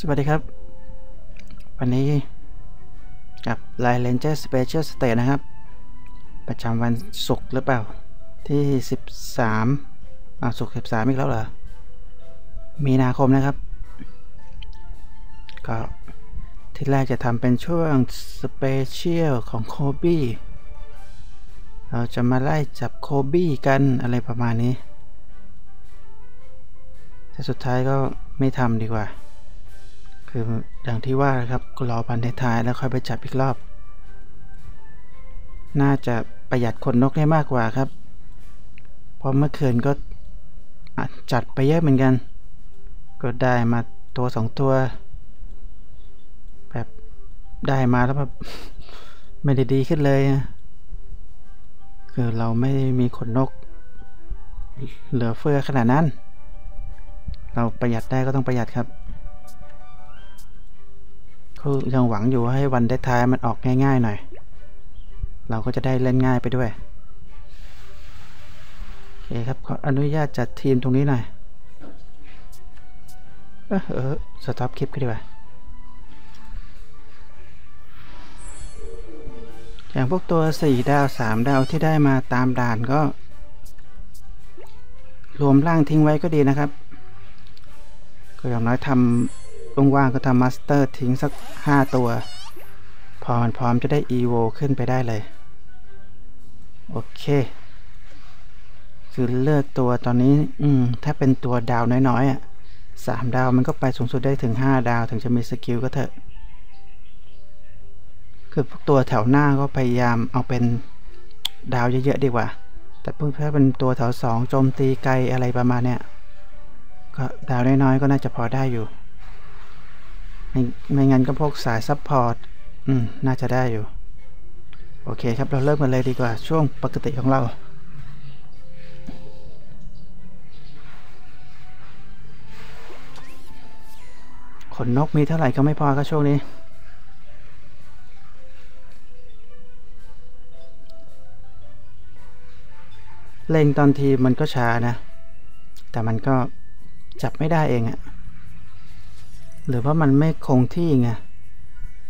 สวัสดีครับ วันนี้กับ Line Ranger Special State นะครับ ประจำวันศุกร์หรือเปล่า ที่ 13อ่าศุกร์13 อีกแล้วเหรอ มีนาคมนะครับ ก็ที่แรกจะทำเป็นช่วง Special ของโคบี้เราจะมาไล่จับโคบี้กันอะไรประมาณนี้ แต่สุดท้ายก็ไม่ทำดีกว่า คืออย่างที่ว่าครับรอพันท้ายแล้วค่อยไปจับอีกรอบ น่าจะประหยัดขนนกได้มากกว่าครับ เพราะเมื่อคืนก็จัดไปเยอะเหมือนกัน ก็ได้มาตัวสองตัว แบบได้มาแล้วแบบไม่ได้ดีขึ้นเลยอะคือเราไม่มีขนนก เหลือเฟือขนาดนั้น เราประหยัดได้ก็ต้องประหยัดครับ ยังหวังอยู่ให้วันได้ท้ายมันออกง่ายๆหน่อย เราก็จะได้เล่นง่ายไปด้วยโอเคครับขออนุญาตจัดทีมตรงนี้หน่อย เออเออสต็อปคลิปก็ดีกว่าอย่างพวกตัว 4 ดาว 3 ดาวที่ได้มาตามด่านก็ รวมร่างทิ้งไว้ก็ดีนะครับ ก็อย่างน้อยทำ ว่างๆก็ทำมาสเตอร์ทิ้งสัก 5 ตัว พอมันพร้อมจะได้ EVO ขึ้นไปได้เลย โอเค คือเลือกตัวตอนนี้ อืม ถ้าเป็นตัวดาวน้อยๆอะสามดาวมันก็ไปสูงสุดได้ถึง 5 ดาวถึงจะมีสกิลก็เถอะ คือพวกตัวแถวหน้าก็พยายามเอาเป็นดาวเยอะๆดีกว่า แต่เพิ่งแค่เป็นตัวแถวสองโจมตีไกลอะไรประมาณเนี้ยก็ดาวน้อยๆก็น่าจะพอได้อยู่ ไม่ไม่งั้นก็พวกสายซับพอร์ตอืม น่าจะได้อยู่ โอเคครับเราเริ่มกันเลยดีกว่า ช่วงปกติของเรา ขนนกมีเท่าไหร่ก็ไม่พอก็ช่วงนี้ เล็งตอนทีมันก็ช้านะ แต่มันก็จับไม่ได้เองอะ หรือว่ามันไม่คงที่ไง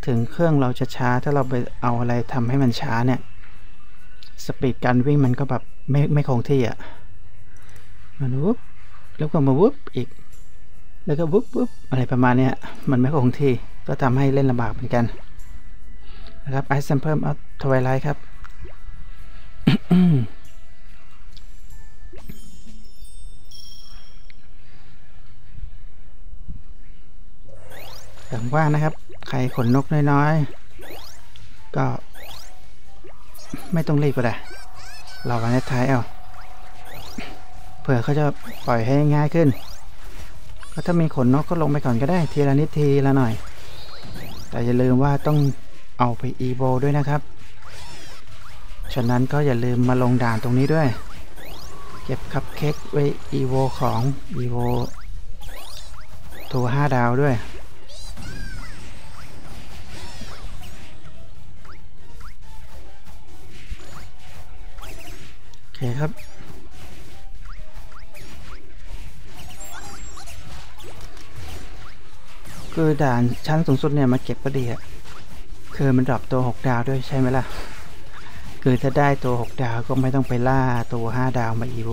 ถึงเครื่องเราจะช้าถ้าเราไปเอาอะไรทำให้มันช้าเนี่ยสปีดการวิ่งมันก็แบบไม่ไม่คงที่อะมันวุบแล้วก็มาวุบอีก แล้วก็วุบวุบอะไรประมาณเนี้ยมันไม่คงที่ก็ทำให้เล่นลำบากเหมือนกันนะครับไอซ์เพิ่มเอาทวายไลท์ครับ อย่างว่านะครับ ใครขนนกน้อยๆ ก็ ไม่ต้องรีบก็ได้เราวันท้ายเอาเผื่อเขาจะปล่อยให้ง่ายขึ้นก็ถ้ามีขนนกก็ลงไปก่อนก็ได้ ทีละนิดทีละหน่อย แต่อย่าลืมว่าต้องเอาไปอีโวด้วยนะครับ ฉะนั้นก็อย่าลืมมาลงด่านตรงนี้ด้วย เก็บคัพเค้กไว้อีโวของอีโวตัว5ดาวด้วย เคครับ คือด่านชั้นสูงสุดเนี่ยมาเก็บก็ดีอะคือมันดรอปตัว 6 ดาวด้วยใช่ไหมล่ะ คือถ้าได้ตัว 6 ดาวก็ไม่ต้องไปล่าตัว 5 ดาวมาอีโว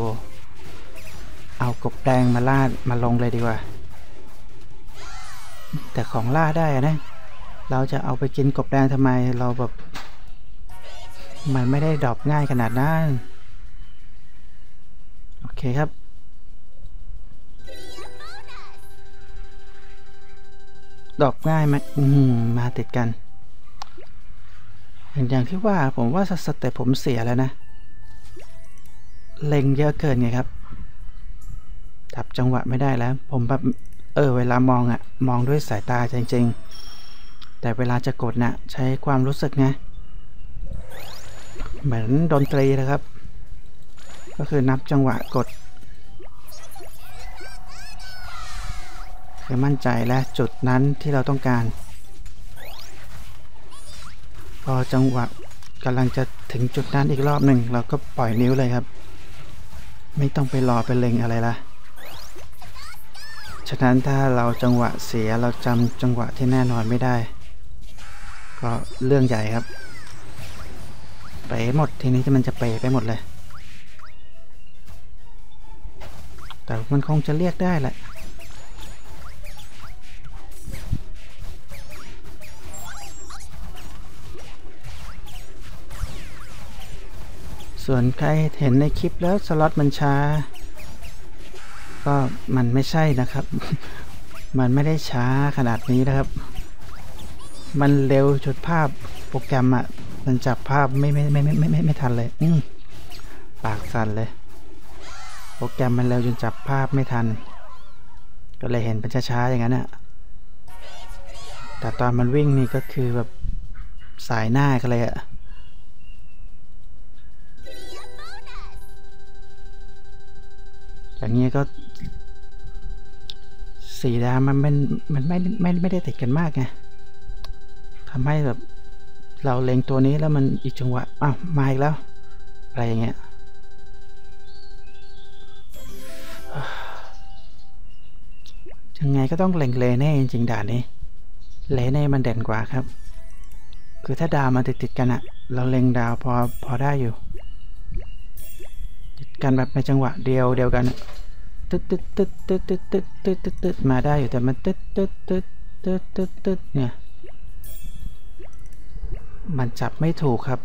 เอากบแดงมาล่ามาลงเลยดีกว่า แต่ของล่าได้นะ เราจะเอาไปกินกบแดงทำไมเราแบบ มันไม่ได้ดรอปง่ายขนาดนั้น เคครับ ดอปง่ายไหมอืมมาติดกันอย่างอย่างที่ว่าผมว่าสเต็ปผมเสียแล้วนะ เล็งเยอะเกินไงครับจับจังหวะไม่ได้แล้ว ผมแบบเออเวลามองอะมองด้วยสายตาจริง ๆ แต่เวลาจะกดนะ่ะใช้ความรู้สึกไงเหมือนดนตรีนะครับ ก็คือนับจังหวะกดคือมั่นใจและจุดนั้นที่เราต้องการ พอจังหวะกำลังจะถึงจุดนั้นอีกรอบหนึ่งเราก็ปล่อยนิ้วเลยครับ ไม่ต้องไปรอไปเล็งอะไรละฉะนั้นถ้าเราจังหวะเสียเราจำจังหวะที่แน่นอนไม่ได้ ก็เรื่องใหญ่ครับเป๋หมดทีนี้มันจะเป๋ไปหมดเลย แต่มันคงจะเรียกได้แหละส่วนใครเห็นในคลิปแล้วสล็อตมันช้า ก็มันไม่ใช่นะครับ มันไม่ได้ช้าขนาดนี้นะครับ มันเร็วจนภาพโปรแกรมอะมันจับภาพไม่ไม่ไม่ไม่ไม่ไม่ทันเลย อืมปากสั่นเลย รแกรมมันเร็วจนจับภาพไม่ทัน ก็เลยเห็นเป็นช้าๆอย่างนั้นอะแต่ตอนมันวิ่งนี่ก็คือแบบสายหน้ากันเลยอะอย่างนี้ก็ สีดำมันมันมันไม่ไม่ไม่ได้ติดกันมากไงทำให้แบบเราเล็งตัวนี้แล้วมันอีกจังหวะอ้าวมาอีกแล้ว อะไรอย่างเงี้ย ยังไงก็ต้องเล็งเลเน่จริงๆด่านนี้เลเน่มันเด่นกว่าครับ คือถ้าดาวมันติดติดกันอะเราเล็งดาวพอพอได้อยู่ ติดกันแบบในจังหวะเดียวเดียวกันตึ๊ดตึ๊ดตึ๊ดตึ๊ดตึ๊ดตึ๊ดตึ๊ดตึ๊ดตึ๊ดมาได้อยู่แต่มันตึ๊ดตึ๊ดตึ๊ดตึ๊ดตึ๊ดตึ๊ดเนี่ยมันจับไม่ถูกครับ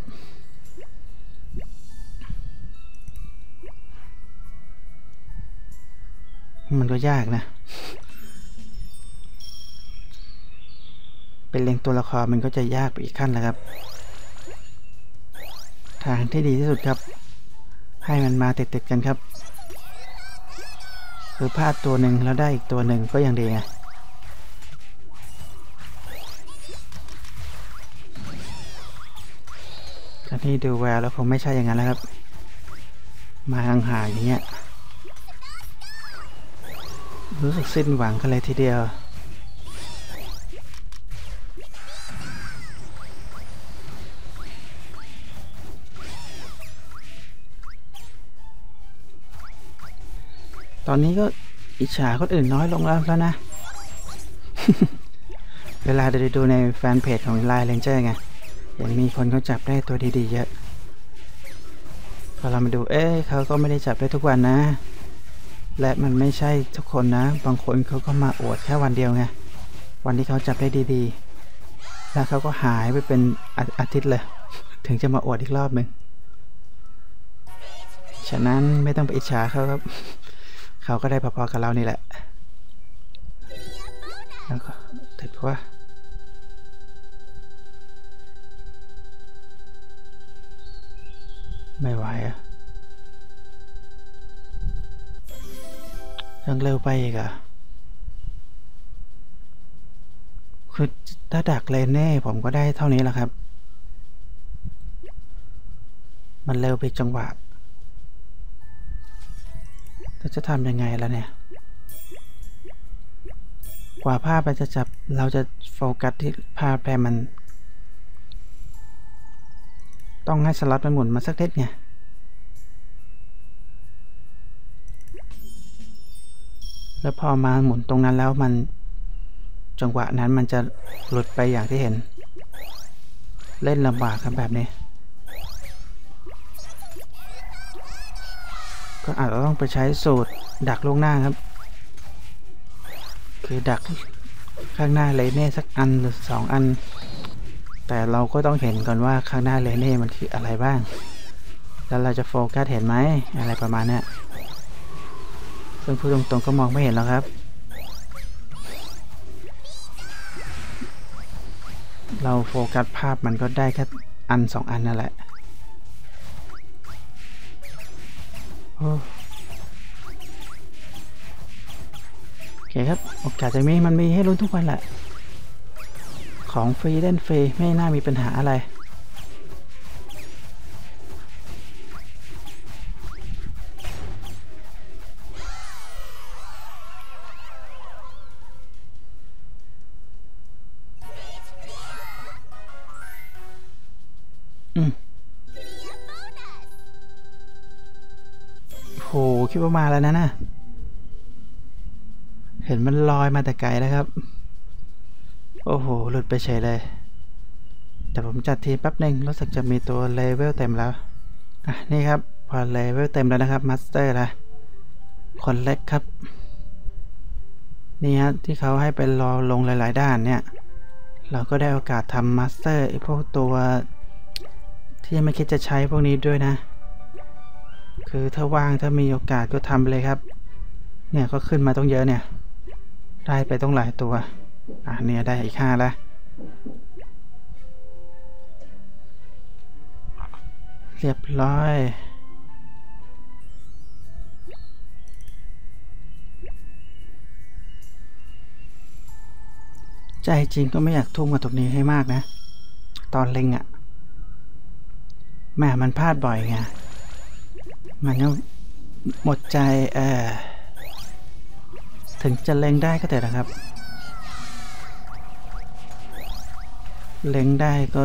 มันก็ยากนะ เป็นเล็งตัวละครมันก็จะยากไปอีกขั้นแล้วครับ ทางที่ดีที่สุดครับ ให้มันมาติดๆกันครับคือพลาดตัวหนึ่งแล้วได้อีกตัวหนึ่งก็ยังดีไงแต่นี่ดูแววแล้วคงไม่ใช่อย่างนั้นแล้วครับ มาห่างๆอย่างเงี้ย รู้สึกสิ้นหวังกันเลยทีเดียวตอนนี้ก็อิจฉาคนอื่นน้อยลงแล้วแล้วนะ เวลาได้ดูในแฟนเพจของไลน์เลนเจอร์ไงเห็นมีคนเขาจับได้ตัวดีๆเยอะ พอเรามาดู เอ๊ะเขาก็ไม่ได้จับได้ทุกวันนะ และมันไม่ใช่ทุกคนนะ บางคนเขาก็มาอวดแค่วันเดียวไง วันที่เขาจับได้ดีๆ แล้วเขาก็หายไปเป็นอาอาทิตย์เลย ถึงจะมาอวดอีกรอบหนึ่ง ฉะนั้นไม่ต้องไปอิจฉาเขาครับ เขาก็ได้พอๆกับเรานี่แหละ แล้วก็ติดว่าไม่ไหวอะ ยังเร็วไปอีกอะคือถ้าดักเลนเน่ผมก็ได้เท่านี้แหละครับ มันเร็วไปจังหวะเราจะทำยังไงล่ะเนี่ย กว่าภาพมันจะจับเราจะโฟกัสที่ภาพแต่มัน ต้องให้สล็อตมันหมุนมาสักนิดไง แล้วพอมาหมุนตรงนั้นแล้วมันจังหวะนั้นมันจะหลุดไปอย่างที่เห็น เล่นลำบากครับแบบนี้ ก็อาจจะต้องไปใช้สูตรดักล่วงหน้าครับ คือดักข้างหน้าเลเน่สักอันหรือสองอัน แต่เราก็ต้องเห็นก่อนว่าข้างหน้าเลเน่มันคืออะไรบ้าง แล้วเราจะโฟกัสเห็นไหมอะไรประมาณนี้ ซึ่งพูดตรงๆก็มองไม่เห็นแล้วครับ เราโฟกัสภาพมันก็ได้แค่อันสองอันนั่นแหละโอ้โอเคครับ โอกาสจะมีมันมีให้ลุ้นทุกวันแหละ ของฟรีเล่นฟรีไม่น่ามีปัญหาอะไร คิดว่ามาแล้วนะน่ะเห็นมันลอยมาแต่ไกลแล้วครับ โอ้โห หลุดไปเฉยเลย แต่ผมจัดทีแป๊บหนึ่งรู้สึกจะมีตัวเลเวลเต็มแล้ว อะ นี่ครับ พอเลเวลเต็มแล้วนะครับมาสเตอร์ละคนเล็กครับ นี่ฮะที่เขาให้ไปรอลงหลาย ๆ ด้านเนี่ย เราก็ได้โอกาสทำมาสเตอร์ไอพวกตัว ที่ยังไม่คิดจะใช้พวกนี้ด้วยนะ คือถ้าว่างถ้ามีโอกาสก็ทำไปเลยครับ เนี่ยก็ขึ้นมาต้องเยอะเนี่ย ได้ไปต้องหลายตัว อะเนี่ยได้อีกห้าแล้วเรียบร้อย ใจจริงก็ไม่อยากทุ่มกับตรงนี้ให้มากนะ ตอนเล็งอะ่ะแม่มันพลาดบ่อยไง มันก็หมดใจเออถึงจะเล็งได้ก็แต่นะครับ เล็งได้ก็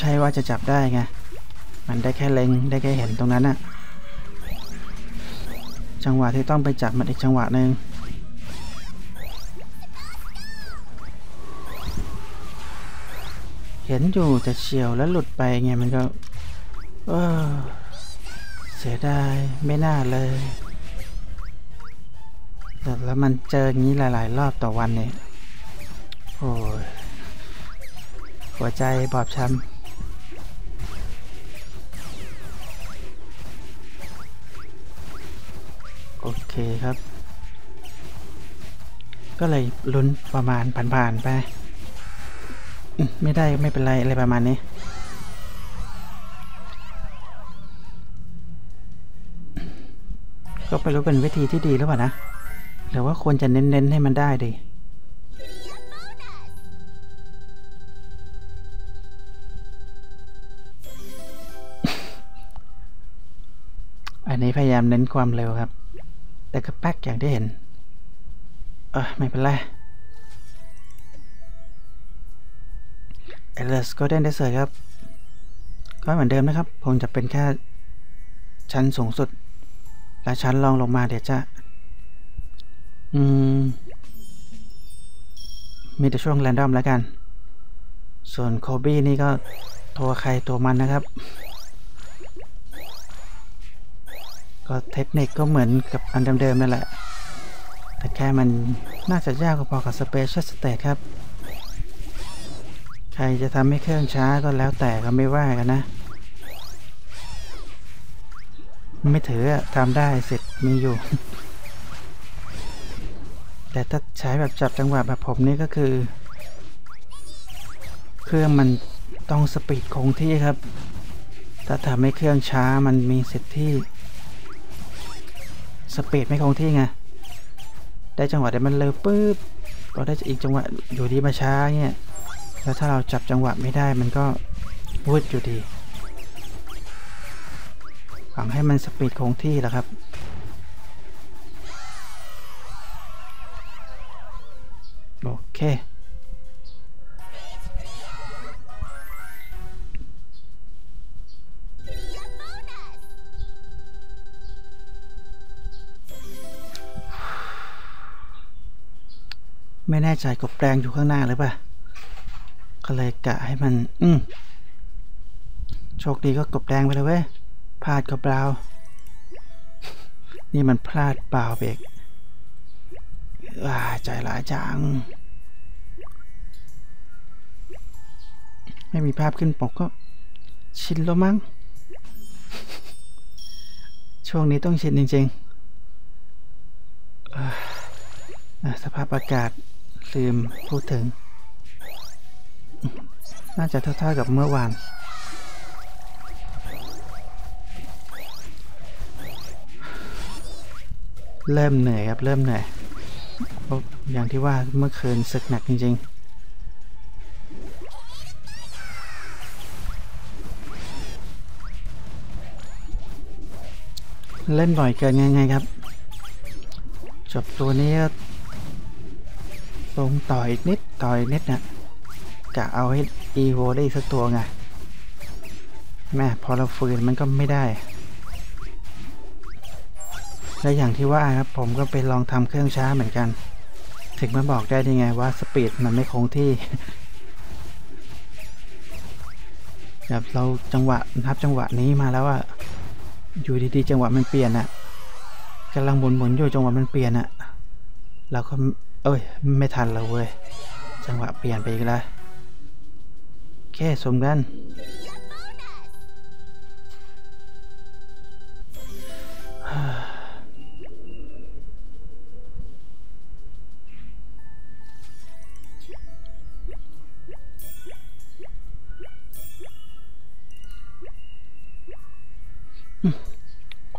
ใช่ว่าจะจับได้ไง มันได้แค่เล็งได้แค่เห็นตรงนั้นอะจังหวะที่ต้องไปจับมันอีกจังหวะหนึ่งเห็นอยู่แต่เฉียวแล้วหลุดไปไงมันก็ เออ สียดายไม่น่าเลยแต่แล้วมันเจออย่างนี้หลาย ๆ รอบต่อวันเนี่ยโอ้ยหัวใจบอบช้ำโอเคครับ ก็เลยลุ้นประมาณผ่านๆไป ไม่ได้ไม่เป็นไรอะไรประมาณนี้ ก็ไม่รู้เป็นวิธีที่ดีหรือเปล่านะ หรือว่าควรจะเน้นๆให้มันได้ดีอันนี้พยายามเน้นความเร็วครับ แต่ก็แป๊กอย่างที่เห็น เออไม่เป็นไรเอเลสก็เดนเดสเซอร์ครับ ก็เหมือนเดิมนะครับผมจะเป็นแค่ชั้นสูงสุด และชั้นรองลงมาเดี๋ยวจะ อืม มีแต่ช่วงแรนดอมแล้วกัน ส่วนโคบี้นี่ก็ตัวใครตัวมันนะครับ ก็เทคนิคก็เหมือนกับอันเดิมๆนั่นแหละ แต่แค่มันน่าจะยากพอกับ Special State ครับ ใครจะทำให้เครื่องช้าก็แล้วแต่ก็ไม่ว่ากันนะ ไม่ถืออะทำได้เสร็จมีอยู่ แต่ถ้าใช้แบบจับจังหวะแบบผมนี่ก็คือ เครื่องมันต้องสปีดคงที่ครับ ถ้าทำให้เครื่องช้ามันมีสิทธิ์ที่ สปีดไม่คงที่ไง ได้จังหวะเดี๋ยวมันเร็วปื๊บพอได้อีกจังหวะอยู่ดีมาช้าเนี่ย แล้วถ้าเราจับจังหวะไม่ได้มันก็วืดอยู่ดี หวังให้มันสปีดคงที่แล้วครับโอเคไม่แน่ใจกบแดงอยู่ข้างหน้าหรือเปล่า ก็เลยกะให้มัน อืมโชคดีก็กบแดงไปเลยเว้ย พลาดก็เปล่า นี่มันพลาดเปล่าเบกอ่าใจหลายจัง ไม่มีภาพขึ้นปกก็ ชินแล้วมั้ง ช่วงนี้ต้องชินจริงๆ สภาพอากาศลืมพูดถึง น่าจะเท่าๆกับเมื่อวาน เริ่มเหนื่อยครับ เริ่มเหนื่อยเพราะอย่างที่ว่าเมื่อคืนศึกหนักจริง ๆเล่นบ่อยเกินไงไงครับ จบตัวนี้ก็ลงต่ออีกนิดต่ออีกนิดนะกะเอาให้อีโวได้อีกสักตัวไงแม่พอเราฝืนมันก็ไม่ได้ และอย่างที่ว่าครับผมก็ไปลองทำเครื่องช้าเหมือนกัน ถึงมาบอกได้ยังไงว่าสปีดมันไม่คงที่แบบเราจังหวะนับจังหวะนี้มาแล้วอะอยู่ดีๆจังหวะมันเปลี่ยนอะกำลังหมุนๆอยู่จังหวะมันเปลี่ยนอะเราก็เอ้ยไม่ทันแล้วเว้ยจังหวะเปลี่ยนไปอีกแล้วแค่สมกัน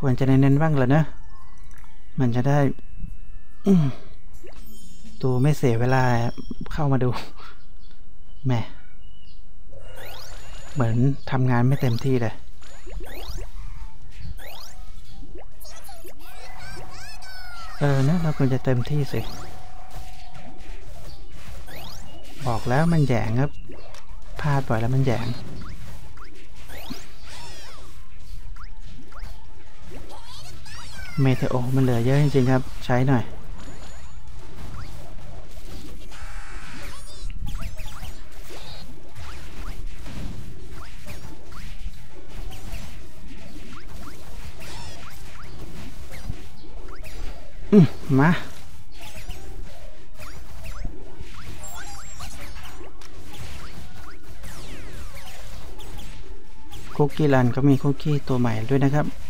ควรจะเน้นๆบ้างแล้วนะ มันจะได้ตัวไม่เสียเวลาเข้ามาดูแม่เหมือนทำงานไม่เต็มที่เลยเออนะเราควรจะเต็มที่สิ บอกแล้วมันแยงครับพลาดบ่อยแล้วมันแยง เมเทโอมันเหลือเยอะจริงๆครับ ใช้หน่อยมมา คุกกี้รันก็มีคุกกี้ตัวใหม่ด้วยนะครับ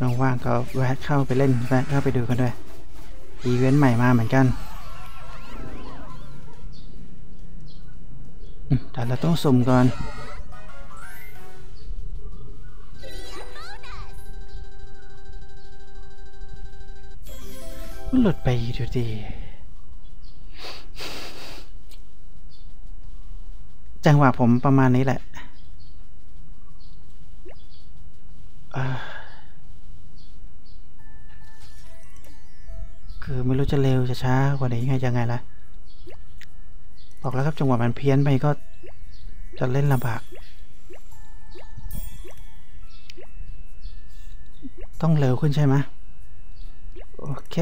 ว่างๆก็แวะเข้าไปเล่นแวะเข้าไปดูกันด้วย อีเวนต์ใหม่มาเหมือนกันแต่เราต้องสุ่มก่อน หลุดไปดูดี จังหวะผมประมาณนี้แหละ จะเร็วจะช้ากว่านี้ยังไงยังไงล่ะ บอกแล้วครับจังหวะมันเพี้ยนไปก็จะเล่นลำบาก ต้องเร็วขึ้นใช่ไหมโอเค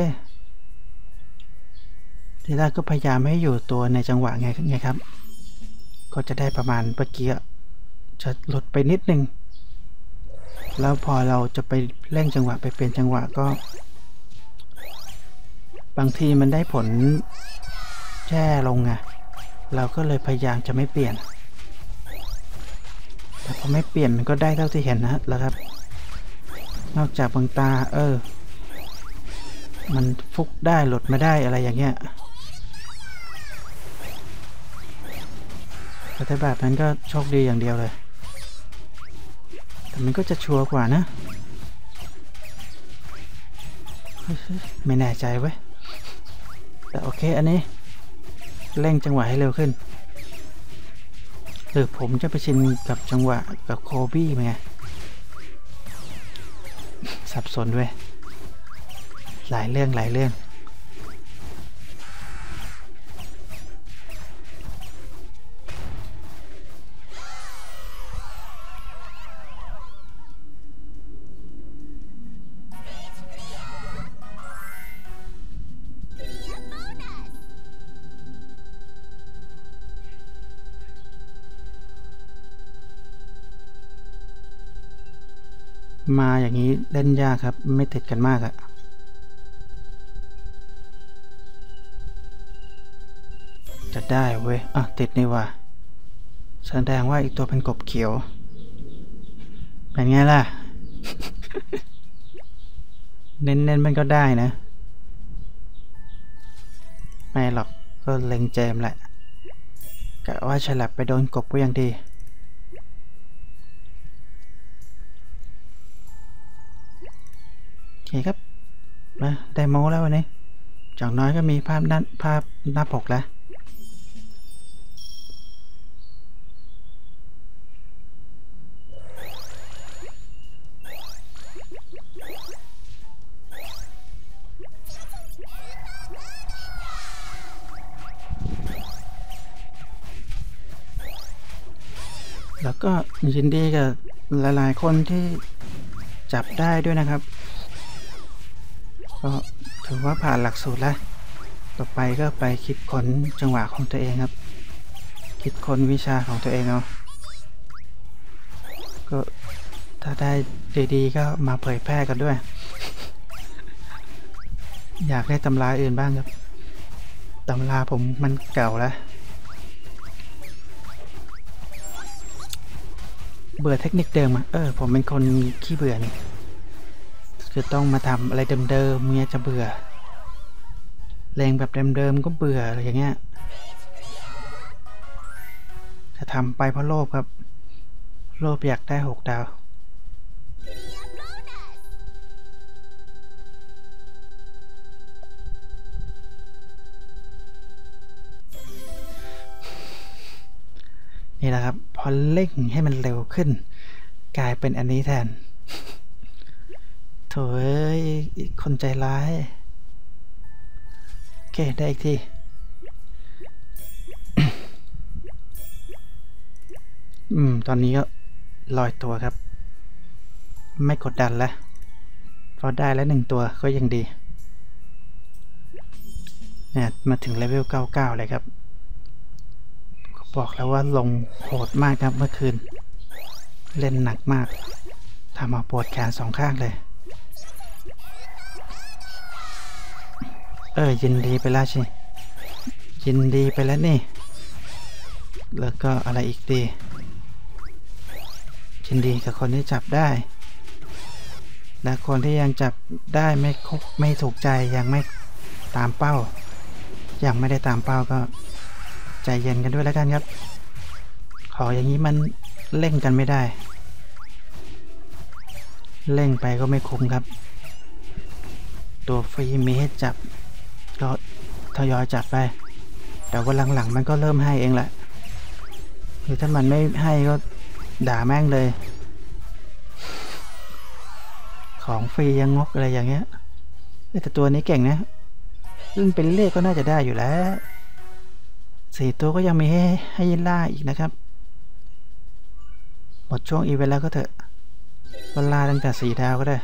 ทีแรกก็พยายามให้อยู่ตัวในจังหวะไงไงครับ ก็จะได้ประมาณเมื่อกี้จะลดไปนิดนึง แล้วพอเราจะไปเร่งจังหวะไปเป็นจังหวะก็ บางทีมันได้ผลแย่ลงไงเราก็เลยพยายามจะไม่เปลี่ยน แต่พอไม่เปลี่ยนมันก็ได้เท่าที่เห็นนะแล้วครับ นอกจากบางตา เออ มันฟุกได้หลดไม่ได้อะไรอย่างเงี้ยแต่แบบนั้นก็โชคดีอย่างเดียวเลย แต่มันก็จะชัวร์กว่านะ ไม่แน่ใจเว้ย แต่โอเคอันนี้เร่งจังหวะให้เร็วขึ้นหรือผมจะไปชินกับจังหวะกับโคบี้ไหมไงสับสนด้วยหลายเรื่องหลายเรื่อง นี้เล่นยากครับ ไม่ติดกันมากอะจะได้เว้ย อะ ติดนี่ว่าแสดงว่าอีกตัวเป็นกบเขียว เป็นไงล่ะ เน้นๆมันก็ได้นะ ไม่หรอกก็เล็งเจมแหละกะว่าฉลับไปโดนกบก็ยังดี เคครับมาได้โมแล้ววันนี้จากน้อยก็มีภาพด้านภาพหน้าปกแล้วแล้วก็ยินดีกับหลายๆคนที่จับได้ด้วยนะครับ ก็ถือว่าผ่านหลักสูตรแล้ว ต่อไปก็ไปคิดค้นจังหวะของตัวเองครับ คิดค้นวิชาของตัวเองเอา ก็ถ้าได้ดีๆก็มาเผยแพร่กันด้วย อยากได้ตำราอื่นบ้างครับ ตำราผมมันเก่าแล้ว เบื่อเทคนิคเดิมอะเออ ผมเป็นคนขี้เบื่อนี่ คือต้องมาทำอะไรเดิมๆเมียจะเบื่อเลงแบบเดิมๆก็เบื่ออะไรอย่างเงี้ยจะทำไปเพราะโลภครับ โลภอยากได้หกดาว นี่แหละครับ พอเร่งให้มันเร็วขึ้น กลายเป็นอันนี้แทน ถเอ้ยคนใจร้าย โอเค ได้อีกที อืม ตอนนี้ก็ลอยตัวครับ ไม่กดดันแล้ว พอได้แล้วหนึ่งตัวก็ยังดี เนี่ย มาถึงเลเวล 99 เลยครับ บอกแล้วว่าลงโหดมากครับเมื่อคืน เล่นหนักมากทำเอาปวดแขนสองข้างเลย เออยินดีไปแล้วชิยินดีไปแล้วนี่ แล้วก็อะไรอีกดียินดีกับคนที่จับได้ และคนที่ยังจับได้ไม่คบไม่ถูกใจยังไม่ตามเป้า ยังไม่ได้ตามเป้าก็ใจเย็นกันด้วยแล้วกันครับ ขออย่างนี้มันเร่งกันไม่ได้เร่งไปก็ไม่คุ้มครับ ตัวฟรีมีให้จับ ก็ทยอยจับไป แต่ว่าหลังๆมันก็เริ่มให้เองแหละหรือถ้ามันไม่ให้ก็ด่าแม่งเลย ของฟรียังงกอะไรอย่างเงี้ยแต่ตัวนี้เก่งนะเล่นเป็นเลขก็น่าจะได้อยู่แล้วสี่ตัวก็ยังมีให้ให้ล่าอีกนะครับ หมดช่วงอีเวนต์แล้วก็เถอะก็ล่าตั้งแต่สี่ดาวก็ได้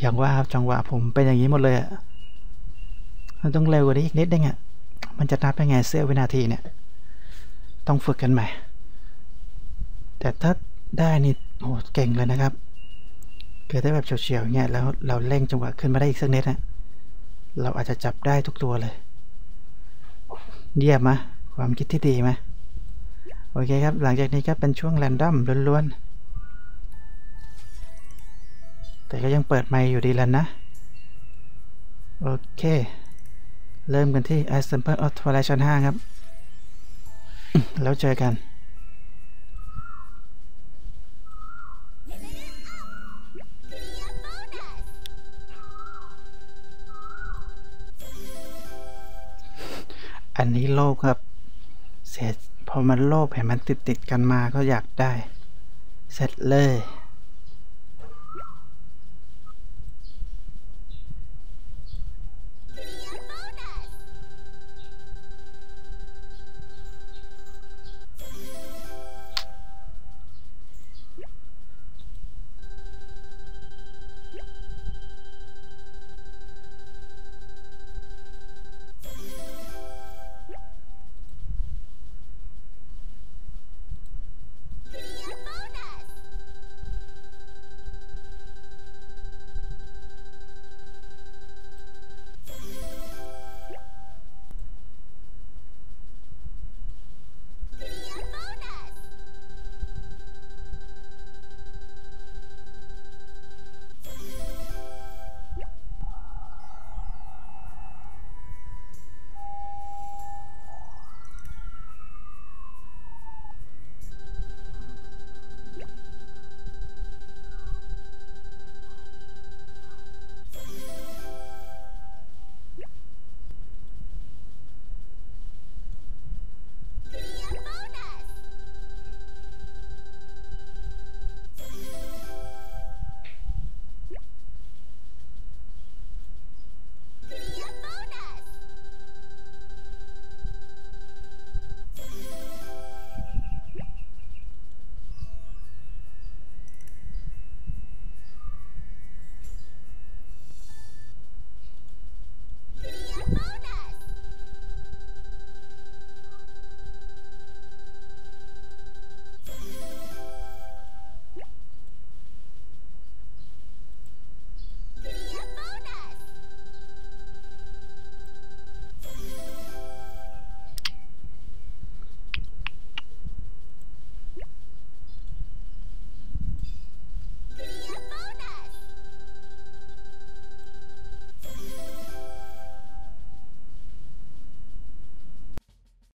อย่างว่าครับจังหวะผมเป็นอย่างนี้หมดเลยอะมันต้องเร็วกว่านี้อีกนิดนึงอะมันจะนับยังไงเสี้ยววินาทีเนี่ย ต้องฝึกกันใหม่ แต่ถ้าได้นี่โอ้เก่งเลยนะครับ เกิดได้แบบเฉียวๆเงี้ยแล้วเราเร่งจังหวะขึ้นมาได้อีกสักนิดนะเราอาจจะจับได้ทุกตัวเลย เยี่ยมมะความคิดที่ดีไหมโอเคครับ หลังจากนี้ก็เป็นช่วงแรนดอมล้วนๆ แต่ก็ยังเปิดไมค์อยู่ดีแล้วนะ โอเค เริ่มกันที่ Assemble of Twilight ชั้น5ครับ แล้วเจอกัน อันนี้โลภครับ เสร็จพอมันโลภเห็นมันติดติดกันมาก็อยากได้ เสร็จเลย